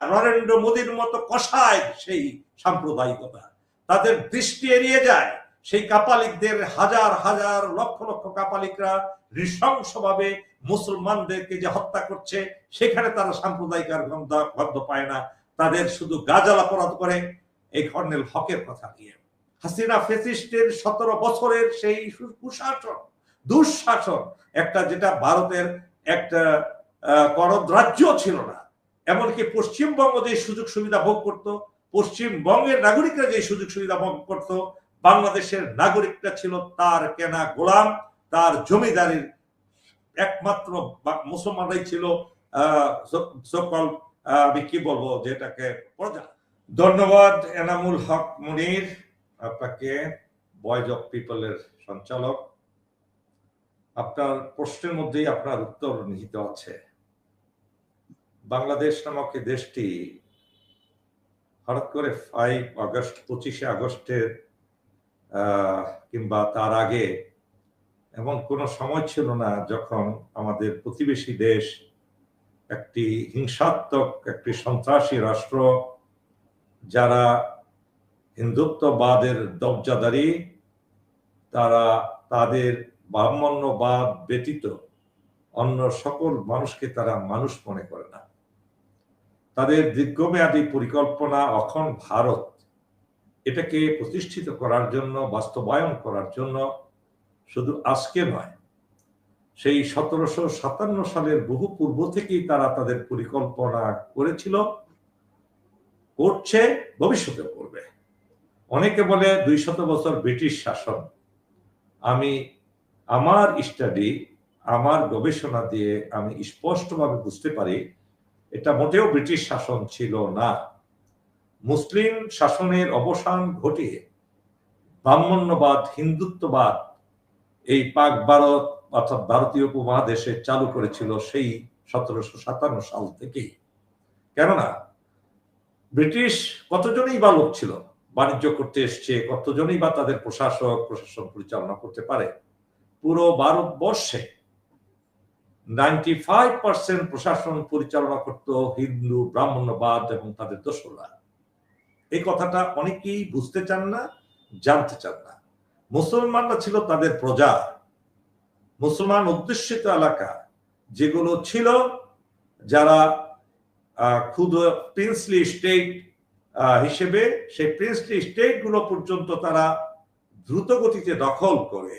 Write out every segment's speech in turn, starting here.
নরেন্দ্র মোদীর মতো কষায় সেই সাম্প্রদায়িকতা। তাদের দৃষ্টি এড়িয়ে যায়, সেই কাপালিকদের হাজার হাজার লক্ষ লক্ষ কাপালিকরা নৃশংসভাবে মুসলমানদেরকে যে হত্যা করছে, সেখানে তারা সাম্প্রদায়িক আর গন্ধ পায় না। তাদের শুধু গাজাল অপরাধ করে, এই কর্নেল হকের কথা দিয়ে। হাসিনা ফেসিস্টের সতেরো বছরের সেই কুশাসন দুঃশাসন, একটা যেটা ভারতের একটা করদ রাজ্য ছিল না এমনকি পশ্চিমবঙ্গ যে সুযোগ সুবিধা ভোগ করত, পশ্চিমবঙ্গের নাগরিকরা যে সুযোগ সুবিধা ভোগ করত, বাংলাদেশের নাগরিকরা ছিল তার কেনা গোলাম, তার জমিদারির একমাত্র মুসলমানরাই ছিল সকল আমি কি বলব যেটাকে প্রজা। ধন্যবাদ, এনামুল হক মুনির, আপনাকে বয়েজ অফ পিপলের সঞ্চালক। আপনার প্রশ্নের মধ্যেই আপনার উত্তর নিহিত আছে। বাংলাদেশ নামক দেশটি হঠাৎ করে ফাইভ আগস্ট, পঁচিশে আগস্টের কিংবা তার আগে এমন কোনো সময় ছিল না যখন আমাদের প্রতিবেশী দেশ একটি হিংসাত্মক, একটি সন্ত্রাসী রাষ্ট্র, যারা হিন্দুত্ববাদের দবজাদারি তারা তাদের ব্রাহ্মণ্যবাদ ব্যতীত অন্য সকল মানুষকে তারা মানুষ মনে করে না। তাদের দীর্ঘমেয়াদী পরিকল্পনা অখন ভারত এটাকে প্রতিষ্ঠিত করার জন্য, বাস্তবায়ন করার জন্য শুধু আজকে নয়, সেই সতেরোশো সাতান্ন সালের বহু পূর্ব থেকেই তারা তাদের পরিকল্পনা করেছিল, করছে ভবিষ্যতে করবে। অনেকে বলে দুই শত বছর ব্রিটিশ শাসন। আমি আমার স্টাডি, আমার গবেষণা দিয়ে আমি স্পষ্টভাবে বুঝতে পারি এটা মোটেও ব্রিটিশ শাসন ছিল না। মুসলিম শাসনের অবসান ঘটিয়ে ব্রাহ্মণ্যবাদ, হিন্দুত্ববাদ এই পাক ভারত অর্থাৎ ভারতীয় উপমহাদেশে চালু করেছিল সেই সতেরোশো সাতান্ন সাল থেকেই। কেননা ব্রিটিশ কতজনই বা লোক ছিল, বাণিজ্য করতে এসছে, কতজনই বা তাদের প্রশাসক, প্রশাসন পরিচালনা করতে পারে, পুরো ভারতবর্ষে নাইনটি ফাইভ পার্সেন্ট প্রশাসন পরিচালনা করত হিন্দু ব্রাহ্মণ্যবাদ এবং তাদের দোসররা। এই কথাটা অনেকেই বুঝতে চান না জানতে চান না। মুসলমানরা ছিল তাদের প্রজা। মুসলমান অধ্যুষিত এলাকা যেগুলো ছিল যারা আহ, ক্ষুদ্র প্রিন্সলি স্টেট হিসেবে সেই প্রিন্সলি স্টেটগুলো পর্যন্ত তারা দ্রুত গতিতে দখল করে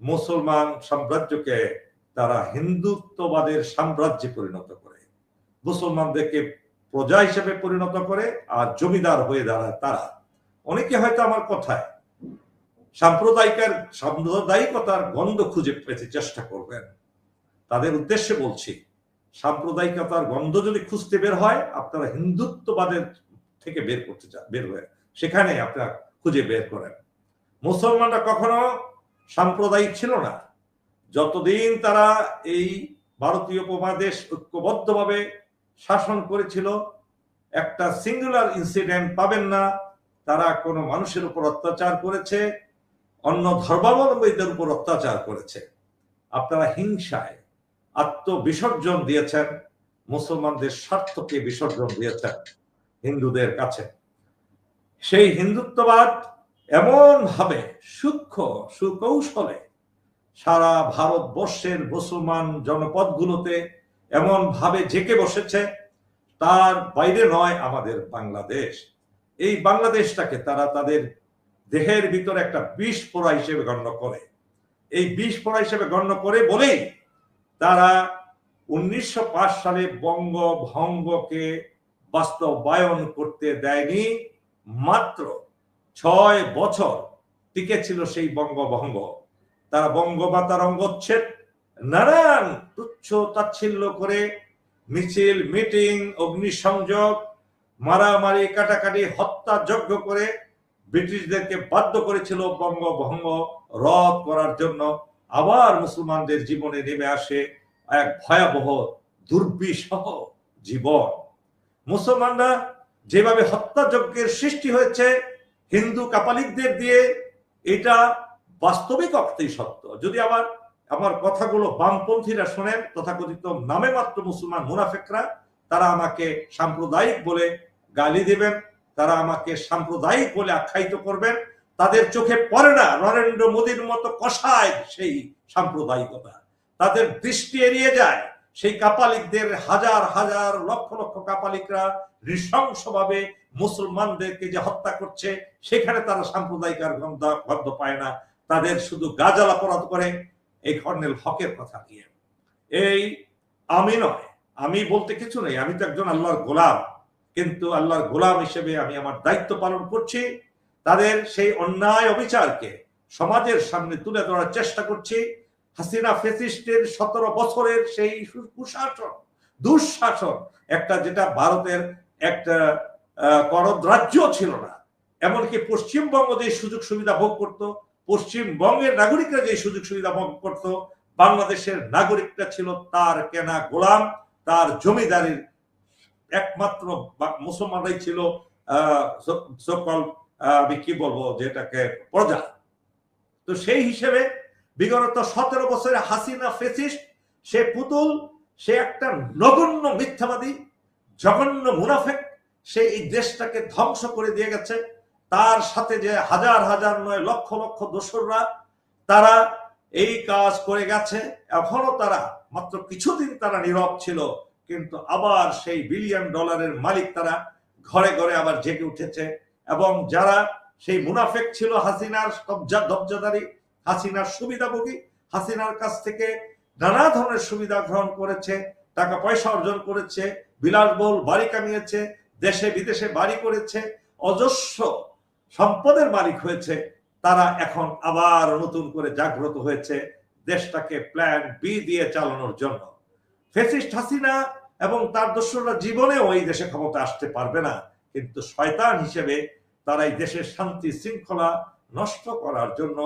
মুসলমান সাম্রাজ্যকে তারা হিন্দুত্ববাদের সাম্রাজ্যে পরিণত করে। মুসলমানদেরকে প্রজা হিসেবে পরিণত করে আর জমিদার হয়ে দাঁড়ায় তারা। অনেকে হয়তো আমার কথায় সাম্প্রদায়িকার, সাম্প্রদায়িকতার গন্ধ খুঁজে পেতে চেষ্টা করবেন। তাদের উদ্দেশ্যে বলছি, সাম্প্রদায়িকতার গন্ধ যদি খুঁজতে বের হয়, আপনারা হিন্দুত্ববাদের থেকে বের করতে চান বের হয়ে, সেখানে আপনারা খুঁজে বের করেন। মুসলমানরা কখনো সাম্প্রদায়িক ছিল না। যতদিন তারা এই ভারতীয় উপমহাদেশ ঐক্যবদ্ধভাবে শাসন করেছিল, একটা সিঙ্গুলার ইনসিডেন্ট পাবেন না। তারা কোনো মানুষের উপর অত্যাচার করেছে, অন্য ধর্মাবলম্বীদের উপর অত্যাচার করেছে। আপনারা হিংসায় আত্মবিসর্জন দিয়েছেন, মুসলমানদের স্বার্থকে বিসর্জন দিয়েছেন হিন্দুদের কাছে। সেই হিন্দুত্ববাদ এমন ভাবে সূক্ষ্ম সুকৌশলে সারা ভারতবর্ষের মুসলমান জনপদগুলোতে এমন ভাবে জেকে বসেছে, তার বাইরে নয় আমাদের বাংলাদেশ। এই বাংলাদেশটাকে তারা তাদের দেহের ভিতরে একটা বিষ পোড়া হিসেবে গণ্য করে। এই বিষ পোড়া হিসেবে গণ্য করে বলেই তারা উনিশশো পাঁচ সালে বঙ্গভঙ্গকে বাস্তবায়ন করতে দেয়নি, মাত্র ছয় বছর টিকে ছিল সেই বঙ্গভঙ্গ। তারা বঙ্গমাতার অঙ্গচ্ছেদ নানান তুচ্ছ তাচ্ছিল্য করে মিছিল, মিটিং, অগ্নিসংযোগ, মারামারি, কাটাকাটি, হত্যা যজ্ঞ করে ব্রিটিশদেরকে বাধ্য করেছিল বঙ্গভঙ্গ রদ করার জন্য। আবার মুসলমানদের জীবনে নেমে আসে এক ভয়াবহ দুর্বিষহ জীবন। মুসলমানরা যেভাবে হত্যাযজ্ঞের সৃষ্টি হয়েছে, হিন্দু কাপালিকদের দিয়ে এটা বাস্তবিক অর্থেই সত্য। যদি আবার আমার কথাগুলো বামপন্থীরা শোনেন, তথাকথিত নামে মাত্র মুসলমান মুনাফেকরা, তারা আমাকে সাম্প্রদায়িক বলে গালি দিবেন, তারা আমাকে সাম্প্রদায়িক বলে আখ্যায়িত করবেন, তাদের চোখে পড়ে না নরেন্দ্র মোদীর মতো কষায় সেই সাম্প্রদায়িকতা। তাদের দৃষ্টি এড়িয়ে যায়, সেই কাপালিকদের হাজার হাজার লক্ষ লক্ষ কাপালিকরা নৃশংসভাবে মুসলমানদেরকে যে হত্যা করছে, সেখানে তারা সাম্প্রদায়িক আর গন্ধ পায় না। তাদের শুধু গাজাল অপরাধ করে, এই কর্নেল হকের কথা নিয়ে এই আমি নয়, আমি বলতে কিছু নেই, আমি তো একজন আল্লাহর গোলাম, কিন্তু আল্লাহর গোলাম হিসেবে আমি আমার দায়িত্ব পালন করছি, তাদের সেই অন্যায় অবিচারকে সমাজের সামনে তুলে ধরার চেষ্টা করছি, হাসিনা ফেসিস্টের সতেরো বছরের সেই কুশাসন দুঃশাসন, একটা যেটা ভারতের একটা করদ রাজ্য ছিল না, এমনকি পশ্চিমবঙ্গ যে সুযোগ সুবিধা ভোগ করত পশ্চিমবঙ্গের নাগরিকরা যে সুযোগ সুবিধা ভোগ করত, বাংলাদেশের নাগরিকটা ছিল তার কেনা গোলাম, তার জমিদারির একমাত্র মুসলমানরাই ছিল সকল আমি কি বলব, যেটাকে প্রজা। তো সেই হিসেবে বিগত সতেরো বছরে হাসিনা ফেসিস্ট, সে পুতুল, সে একটা নগণ্য মিথ্যাবাদী, জঘন্য মুনাফেক, সে এই দেশটাকে ধ্বংস করে দিয়ে গেছে। তার সাথে যে হাজার হাজার নয় লক্ষ লক্ষ দোসররা, তারা এই কাজ করে গেছে। এখনও তারা মাত্র কিছুদিন তারা নীরব ছিল, কিন্তু আবার সেই বিলিয়ন ডলারের মালিক তারা ঘরে ঘরে আবার জেগে উঠেছে এবং যারা সেই মুনাফেক ছিল হাসিনার কবজা দবজাদারি হাসিনার সুবিধাভোগী, হাসিনার কাছ থেকে নানা ধরনের সুবিধা গ্রহণ করেছে, টাকা পয়সা অর্জন করেছে, বিলাসবহুল বাড়ি কামিয়েছে, দেশে বিদেশে বাড়ি করেছে, অজস্র সম্পদের মালিক হয়েছে, তারা এখন আবার নতুন করে জাগ্রত হয়েছে দেশটাকে প্ল্যান বি দিয়ে চালানোর জন্য। ফেসিস্ট হাসিনা এবং তার দস্যুরা জীবনেও এই দেশে ক্ষমতা আসতে পারবে না, কিন্তু শয়তান হিসেবে তারা এই দেশের শান্তি শৃঙ্খলা নষ্ট করার জন্য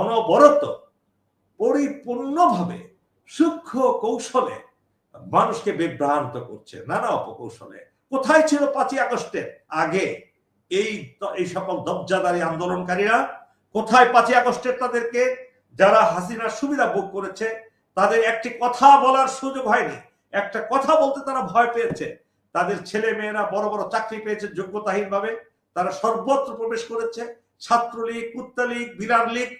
অনবরত পরিপূর্ণভাবে সূক্ষ্ম কৌশলে মানুষকে বিভ্রান্ত করছে, নানা অপকৌশলে। কোথায় ছিল পাঁচই আগস্টের আগে? এই এই সকল দবজাদারি আন্দোলনকারীরা কোথায় পাঁচই আগস্টের তাদেরকে যারা হাসিনার সুবিধা ভোগ করেছে, তাদের একটি কথা বলার সুযোগ হয়নি। একটা কথা বলতে তারা ভয় পেয়েছে। তাদের ছেলে মেয়েরা বড় বড় চাকরি পেয়েছে যোগ্যতাহীন ভাবে তারা সর্বত্র প্রবেশ করেছে। ছাত্রলীগ, কুত্তালীগ বিরাট লীগ,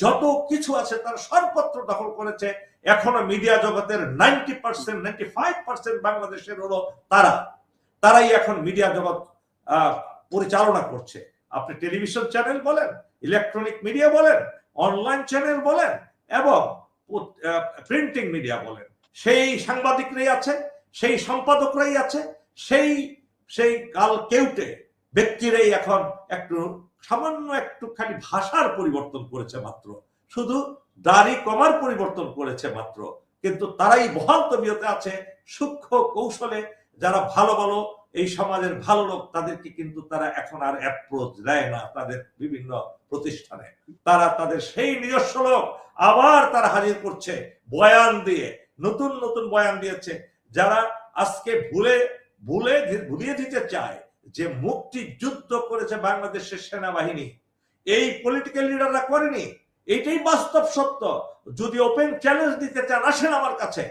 যত কিছু আছে তারা সর্বত্র দখল করেছে। এখনও মিডিয়া জগতের ninety percent, ninety five percent বাংলাদেশের হলো তারা। তারাই এখন মিডিয়া জগৎ পরিচালনা করছে। আপনি টেলিভিশন চ্যানেল বলেন, ইলেকট্রনিক মিডিয়া বলেন, অনলাইন চ্যানেল বলেন এবং প্রিন্টিং মিডিয়া বলেন। সেই সাংবাদিকরাই আছে, সেই সম্পাদকরাই আছে, সেই সেই কাল কেউটে ব্যক্তিরাই এখন একটু সামান্য একটুখানি ভাষার পরিবর্তন করেছে মাত্র। শুধু দাড়ি কমার পরিবর্তন করেছে মাত্র। কিন্তু তারাই বহাল তবিয়তে আছে সূক্ষ্ম কৌশলে যারা ভালো ভালো এই সমাজের ভালো লোক তাদেরকে কিন্তু তারা এখন আর অ্যাপ্রোচ দেয় না, তাদের বিভিন্ন প্রতিষ্ঠানে। তারা তাদের সেই নিজস্ব লোক আবার তারা হাজির করছে বয়ান দিয়ে, নতুন নতুন বয়ান দিয়েছে। যারা আজকে ভুলে ভুলে ভুলিয়ে দিতে চায় যে মুক্তি যুদ্ধ করেছে বাংলাদেশের সেনাবাহিনী, এই পলিটিক্যাল লিডাররা করেনি, এটাই বাস্তব সত্য। যদি ওপেন চ্যালেঞ্জ দিতে চান, আসেন আমার কাছে।